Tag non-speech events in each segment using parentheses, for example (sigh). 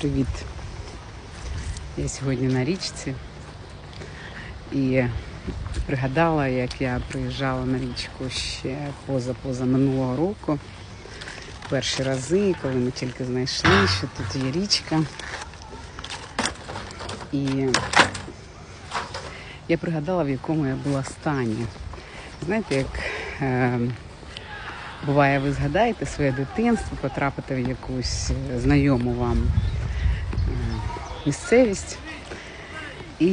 Привіт! Я сьогодні на річці і пригадала, як я приїжджала на річку ще поза-поза минулого року. Перші рази, коли ми тільки знайшли, що тут є річка. І я пригадала, в якому я була стані. Знаєте, як е, буває, ви згадаєте своє дитинство, потрапите в якусь е, знайому вам місцевість. І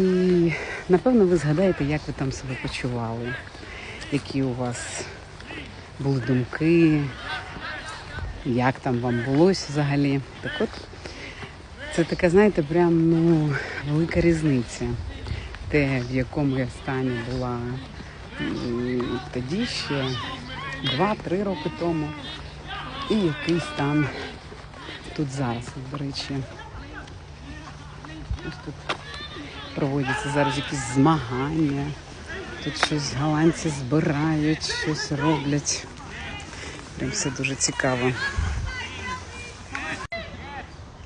напевно ви згадаєте, як ви там себе почували, які у вас були думки, як там вам булось взагалі. Так от, це така, знаєте, прям ну, велика різниця. Те, в якому я стані була тоді ще 2-3 роки тому, і який стан тут зараз, до речі. Ось тут проводяться зараз якісь змагання. Тут щось голландці збирають, щось роблять. Прям все дуже цікаво.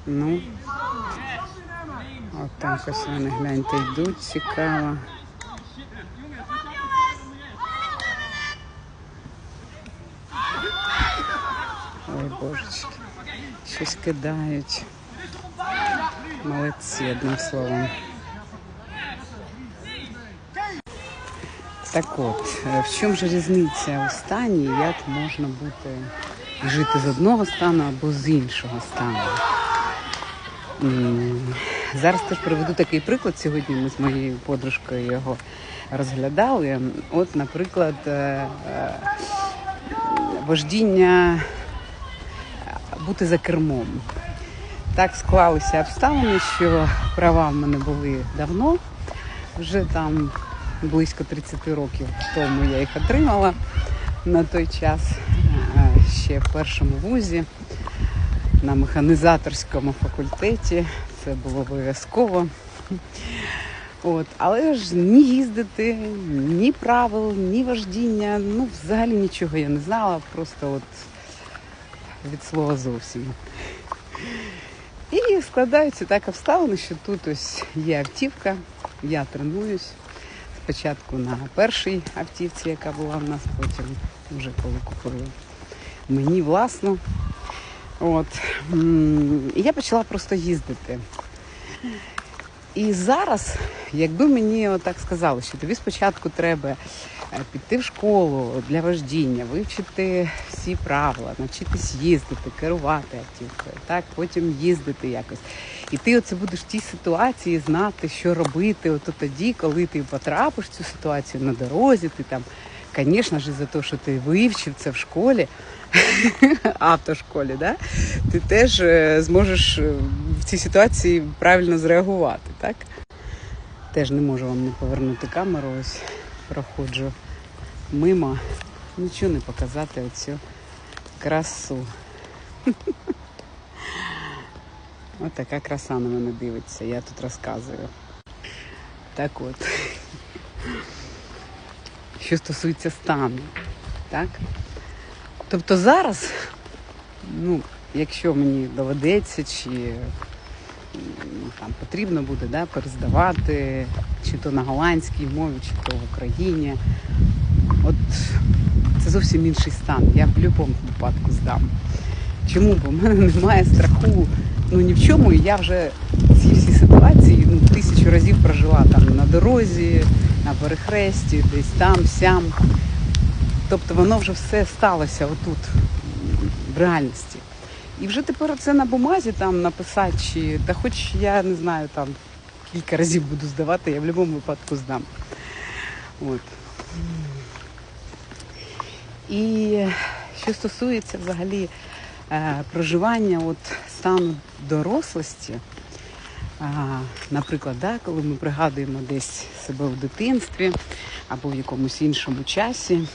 Ну, от так ось вони гляньте йдуть, цікаво. Ой, божечки, щось кидають. Молодці, одним словом. Так от, е, в чому ж різниця у стані, як можна бути жити з одного стану або з іншого стану? Зараз теж приведу такий приклад. Сьогодні ми з моєю подружкою його розглядали. От, наприклад, е, е, вождіння бути за кермом. Так склалися обставини, що права в мене були давно, вже там близько 30 років тому я їх отримала на той час е, ще в першому вузі на механізаторському факультеті. Це було обов'язково. От, але ж ні їздити, ні правил, ні вождіння, ну взагалі нічого я не знала, просто от від слова зовсім. І складаються так обставини, що тут ось є автівка, я тренуюсь. Спочатку на першій автівці, яка була в нас, потім вже коли купили мені власну. От. І я почала просто їздити. І зараз, якби мені отак сказали, що тобі спочатку треба е, піти в школу для вождіння, вивчити всі правила, навчитись їздити, керувати автівкою, так, потім їздити якось. І ти оце будеш в тій ситуації знати, що робити. От тоді, коли ти потрапиш в цю ситуацію на дорозі, ти там, звісно ж, за те, що ти вивчив це в школі, (laughs) автошколі, да? ти теж е, зможеш е, в цій ситуації правильно зреагувати, так? Теж не можу вам не повернути камеру, ось проходжу мимо. Нічого не показати оцю красу. (laughs) Ось така краса на мене дивиться, я тут розказую. Так от. (laughs) Що стосується стану, так? Тобто зараз, ну, якщо мені доведеться, чи м, там потрібно буде да, перездавати, чи то на голландській мові, чи то в Україні, от це зовсім інший стан. Я в будь-якому випадку здам. Чому? Бо в мене немає страху ну ні в чому, і я вже ці всі ситуації ну, тисячу разів прожила там на дорозі, на перехресті, десь там, сям. Тобто воно вже все сталося отут, в реальності. І вже тепер це на бумазі там написати, чи та хоч я не знаю, там кілька разів буду здавати, я в будь-якому випадку здам. От. І що стосується взагалі е, проживання от, стану дорослості, а, наприклад, да, коли ми пригадуємо десь себе в дитинстві або в якомусь іншому часі.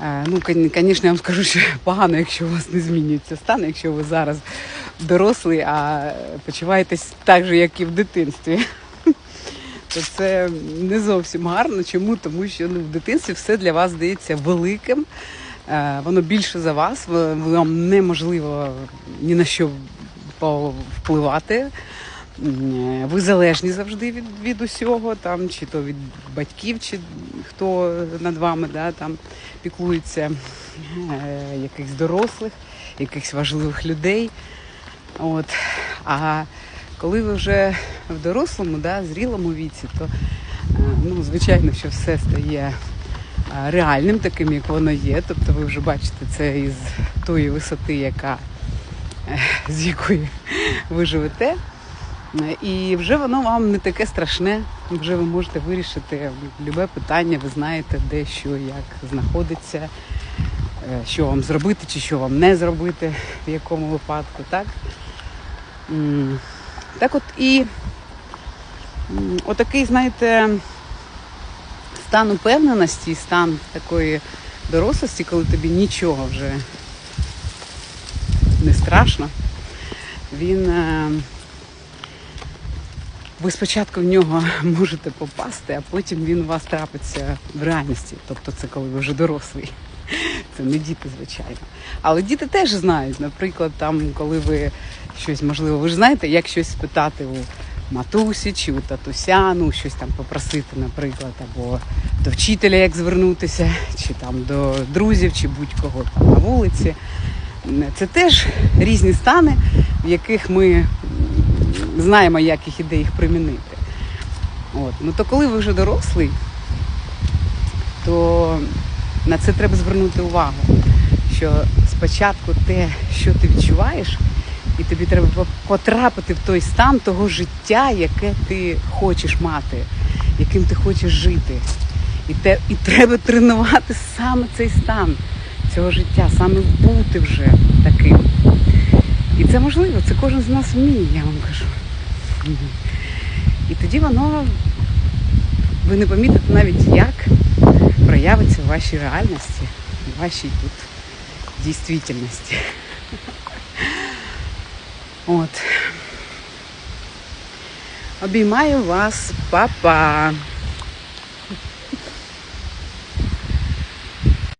Е, Ну, звісно, я вам скажу, що (laughs) погано, якщо у вас не змінюється стан, якщо ви зараз дорослий, а почуваєтесь так же, як і в дитинстві. (laughs) То це не зовсім гарно. Чому? Тому що ну, в дитинстві все для вас здається великим, е, воно більше за вас, вам неможливо ні на що повпливати. М, Ви залежні завжди від, від усього, там, чи то від батьків, чи хто над вами да, там, піклується, е, якихось дорослих, якихось важливих людей. От. А коли ви вже в дорослому, да, зрілому віці, то е, ну, звичайно, що все стає е, реальним, таким, як воно є. Тобто ви вже бачите це із тої висоти, яка, е, з якої ви живете. Е, І вже воно вам не таке страшне. Вже ви можете вирішити любе питання, ви знаєте, де що як знаходиться, е, що вам зробити чи що вам не зробити, в якому випадку, так? Так от і отакий, знаєте, стан упевненості, стан такої дорослості, коли тобі нічого вже не страшно, він. Ви спочатку в нього (laughs) можете попасти, а потім він у вас трапиться в реальності. Тобто це коли ви вже дорослий. (laughs) Це не діти, звичайно. Але діти теж знають, наприклад, там, коли ви щось можливо, ви ж знаєте, як щось спитати у матусі чи у татуся, ну щось там попросити, наприклад, або до вчителя, як звернутися, чи там до друзів, чи будь-кого там на вулиці. Це теж різні стани, в яких ми знаємо, як їх іде їх примінити. От. Ну то коли ви вже дорослий, то на це треба звернути увагу. Що спочатку те, що ти відчуваєш, і тобі треба потрапити в той стан того життя, яке ти хочеш мати, яким ти хочеш жити. І, те, і треба тренувати саме цей стан цього життя, саме бути вже таким. І це можливо, це кожен з нас вміє, я вам кажу. І тоді воно, ви не помітите навіть, як проявиться в вашій реальності, в вашій тут дійсності. От. Обіймаю вас, папа.